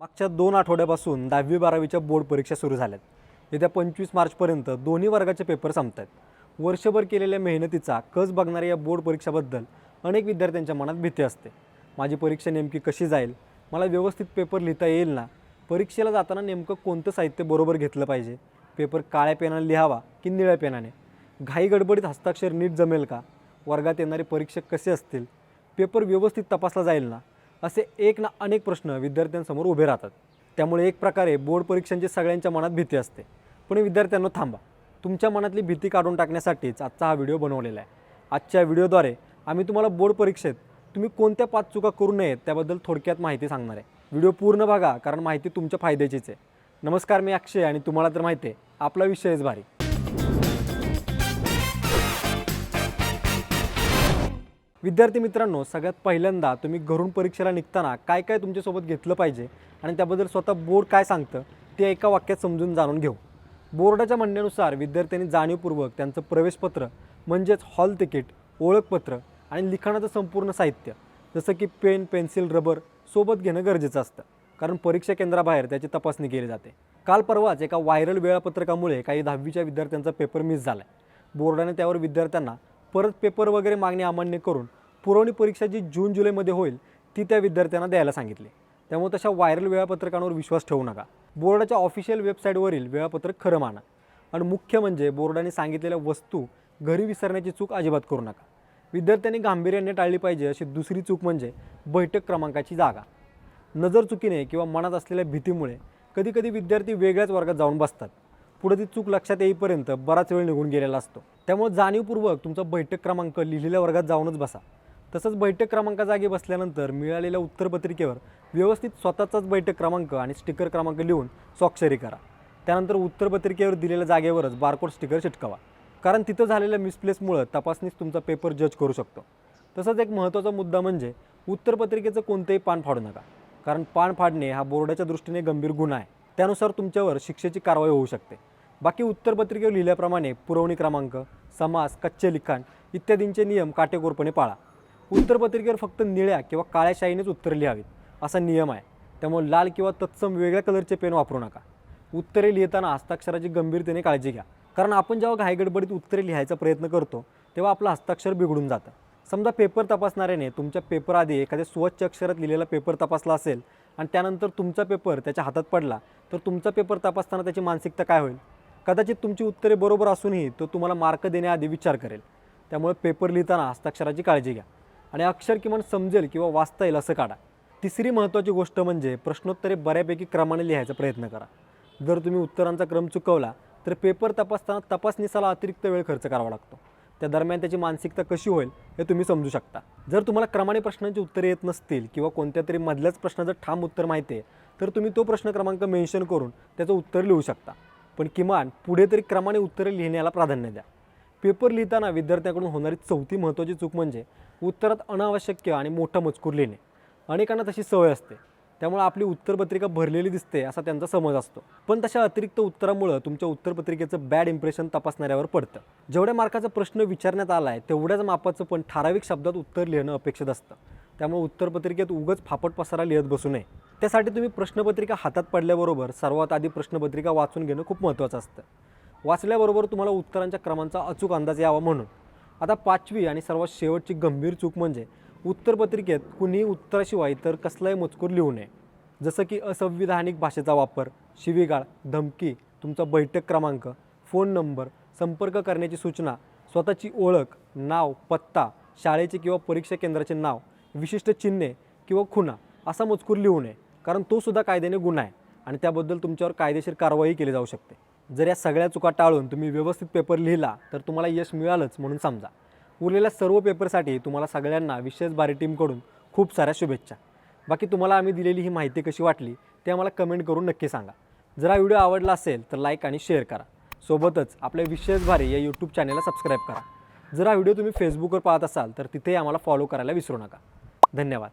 मागच्या दोन आठवड्यापासून दहावी बारावीच्या बोर्ड परीक्षा सुरू झाल्यात. येत्या पंचवीस मार्चपर्यंत दोन्ही वर्गाचे पेपर संपत आहेत वर्षभर केलेल्या मेहनतीचा कस बघणाऱ्या या बोर्ड परीक्षाबद्दल अनेक विद्यार्थ्यांच्या मनात भीती असते. माझी परीक्षा नेमकी कशी जाईल? मला व्यवस्थित पेपर लिहिता येईल ना? परीक्षेला जाताना नेमकं कोणतं साहित्य बरोबर घेतलं पाहिजे? पेपर काळ्या पेनाने लिहावा की निळ्या पेनाने? घाई गडबडीत हस्ताक्षर नीट जमेल का? वर्गात येणारे परीक्षक कसे असतील? पेपर व्यवस्थित तपासला जाईल ना? असे एक ना अनेक प्रश्न विद्यार्थ्यांसमोर उभे राहतात. त्यामुळे एक प्रकारे बोर्ड परीक्षांची सगळ्यांच्या मनात भीती असते. पण विद्यार्थ्यांना थांबा. तुमच्या मनातली भीती काढून टाकण्यासाठीच आजचा हा व्हिडिओ बनवलेला आहे. आजच्या व्हिडिओद्वारे आम्ही तुम्हाला बोर्ड परीक्षेत तुम्ही कोणत्या पाच चुका करू नयेत त्याबद्दल थोडक्यात माहिती सांगणार आहे. व्हिडिओ पूर्ण बघा कारण माहिती तुमच्या फायद्याचीच आहे. नमस्कार मी अक्षय आणि तुम्हाला तर माहिती आहे आपला विषयच भारी. विद्यार्थी मित्रांनो सगळ्यात पहिल्यांदा तुम्ही घरून परीक्षेला निघताना काय काय तुमच्यासोबत घेतलं पाहिजे आणि त्याबद्दल स्वतः बोर्ड काय सांगतं ते एका वाक्यात समजून जाणून घेऊ. बोर्डाच्या म्हणण्यानुसार विद्यार्थ्यांनी जाणीवपूर्वक त्यांचं प्रवेशपत्र म्हणजेच हॉल तिकीट ओळखपत्र आणि लिखाणाचं संपूर्ण साहित्य जसं की पेन पेन्सिल रबर सोबत घेणं गरजेचं असतं. कारण परीक्षा केंद्राबाहेर त्याची तपासणी केली जाते. काल परवाच एका व्हायरल वेळापत्रकामुळे काही दहावीच्या विद्यार्थ्यांचा पेपर मिस झाला आहे बोर्डाने त्यावर विद्यार्थ्यांना परत पेपर वगैरे मागणी अमान्य करून पुरवणी परीक्षा जी जून जुलैमध्ये होईल ती त्या विद्यार्थ्यांना द्यायला सांगितली. त्यामुळे तशा व्हायरल वेळापत्रकांवर विश्वास ठेवू नका. बोर्डाच्या ऑफिशियल वेबसाईटवरील वेळापत्रक खरं माना. आणि मुख्य म्हणजे बोर्डाने सांगितलेल्या वस्तू घरी विसरण्याची चूक अजिबात करू नका. विद्यार्थ्यांनी गांभीर्याने टाळली पाहिजे अशी दुसरी चूक म्हणजे बैठक क्रमांकाची जागा. नजर चुकीने किंवा मनात असलेल्या भीतीमुळे कधीकधी विद्यार्थी वेगळ्याच वर्गात जाऊन बसतात. पुढे ती चूक लक्षात येईपर्यंत बराच वेळ निघून गेलेला असतो. त्यामुळे जाणीवपूर्वक तुमचा बैठक क्रमांक लिहिलेल्या वर्गात जाऊनच बसा. तसंच बैठक क्रमांका जागी बसल्यानंतर मिळालेल्या उत्तरपत्रिकेवर व्यवस्थित स्वतःचाच बैठक क्रमांक आणि स्टिकर क्रमांक लिहून स्वाक्षरी करा. त्यानंतर उत्तरपत्रिकेवर दिलेल्या जागेवरच बारकोड स्टिकर चिटकावा. कारण तिथं झालेल्या मिसप्लेसमुळं तपासणीच तुमचा पेपर जज करू शकतो. तसंच एक महत्त्वाचा मुद्दा म्हणजे उत्तरपत्रिकेचं कोणतंही पान फाडू नका. कारण पान फाडणे हा बोर्डाच्या दृष्टीने गंभीर गुन्हा आहे. त्यानुसार तुमच्यावर शिक्षेची कारवाई होऊ शकते. बाकी उत्तरपत्रिकेवर लिहिल्याप्रमाणे पुरवणी क्रमांक समास कच्चे लिखाण इत्यादींचे नियम काटेकोरपणे पाळा. उत्तरपत्रिकेवर फक्त निळ्या किंवा काळ्या शाईनेच उत्तर लिहावीत असा नियम आहे. त्यामुळे लाल किंवा तत्सम वेगळ्या कलरचे पेन वापरू नका. उत्तरे लिहिताना हस्ताक्षराची गंभीरतेने काळजी घ्या. कारण आपण जेव्हा घाईगडबडीत उत्तरे लिहायचा प्रयत्न करतो तेव्हा आपलं हस्ताक्षर बिघडून जातं. समजा पेपर तपासणाऱ्याने तुमच्या पेपर आधी एखाद्या स्वच्छ अक्षरात लिहिलेला पेपर तपासला असेल आणि त्यानंतर तुमचा पेपर त्याच्या हातात पडला तर तुमचा पेपर तपासताना त्याची मानसिकता काय होईल? कदाचित तुमची उत्तरे बरोबर असूनही तो तुम्हाला मार्क देण्याआधी विचार करेल. त्यामुळे पेपर लिहिताना हस्ताक्षराची काळजी घ्या आणि अक्षर किमान समजेल किंवा वाचता येईल असं काढा. तिसरी महत्त्वाची गोष्ट म्हणजे प्रश्नोत्तरे बऱ्यापैकी क्रमाने लिहायचा प्रयत्न करा. जर तुम्ही उत्तरांचा क्रम चुकवला तर पेपर तपासताना तपासणीसाला अतिरिक्त वेळ खर्च करावा लागतो. त्या दरम्यान त्याची मानसिकता कशी होईल हे तुम्ही समजू शकता. जर तुम्हाला क्रमाने प्रश्नांची उत्तरे येत नसतील किंवा कोणत्या तरी मधल्याच प्रश्नाचं ठाम उत्तर माहिती आहे तर तुम्ही तो प्रश्न क्रमांक मेन्शन करून त्याचं उत्तर लिहू शकता. पण किमान पुढे तरी क्रमाने उत्तरे लिहिण्याला प्राधान्य द्या. पेपर लिहिताना विद्यार्थ्यांकडून होणारी चौथी महत्त्वाची चूक म्हणजे उत्तरात अनावश्यक आणि मोठा मजकूर लिहिणे. अनेकांना तशी सवय असते. त्यामुळे आपली उत्तरपत्रिका भरलेली दिसते असा त्यांचा समज असतो. पण तशा अतिरिक्त उत्तरामुळं तुमच्या उत्तरपत्रिकेचं बॅड इम्प्रेशन तपासणाऱ्यावर पडतं. जेवढ्या मार्काचा प्रश्न विचारण्यात आला आहे तेवढ्याच मापाचं पण ठराविक शब्दात उत्तर लिहिणं अपेक्षित असतं. त्यामुळे उत्तरपत्रिकेत उगच फापट पसारा लिहित बसू नये. त्यासाठी तुम्ही प्रश्नपत्रिका हातात पडल्याबरोबर सर्वात आधी प्रश्नपत्रिका वाचून घेणं खूप महत्त्वाचं असतं. वाचल्याबरोबर तुम्हाला उत्तरांच्या क्रमांचा अचूक अंदाज यावा म्हणून. आता पाचवी आणि सर्वात शेवटची गंभीर चूक म्हणजे उत्तरपत्रिकेत कुणीही उत्तराशिवाय तर कसलाही मजकूर लिहू नये. जसं की असंविधानिक भाषेचा वापर शिवीगाळ धमकी तुमचा बैठक क्रमांक फोन नंबर संपर्क करण्याची सूचना स्वतःची ओळख नाव पत्ता शाळेचे किंवा परीक्षा केंद्राचे नाव विशिष्ट चिन्हे किंवा खुणा असा मजकूर लिहू नये कारण तोसुद्धा कायद्याने गुन्हा आहे आणि त्याबद्दल तुमच्यावर कायदेशीर कारवाई केली जाऊ शकते. जर या सगळ्या चुका टाळून तुम्ही व्यवस्थित पेपर लिहिला तर तुम्हाला यश मिळालंच म्हणून समजा. उरलेल्या सर्व पेपरसाठी तुम्हाला सगळ्यांना विशेष बारी टीमकडून खूप साऱ्या शुभेच्छा. बाकी तुम्हाला आम्ही दिलेली ही माहिती कशी वाटली ते आम्हाला कमेंट करून नक्की सांगा. जर हा व्हिडिओ आवडला असेल तर लाईक आणि शेअर करा. सोबतच आपल्या विशेष भारी या यूट्यूब चॅनलला सबस्क्राईब करा. जर हा व्हिडिओ तुम्ही फेसबुकवर पाहत असाल तर तिथेही आम्हाला फॉलो करायला विसरू नका. धन्यवाद.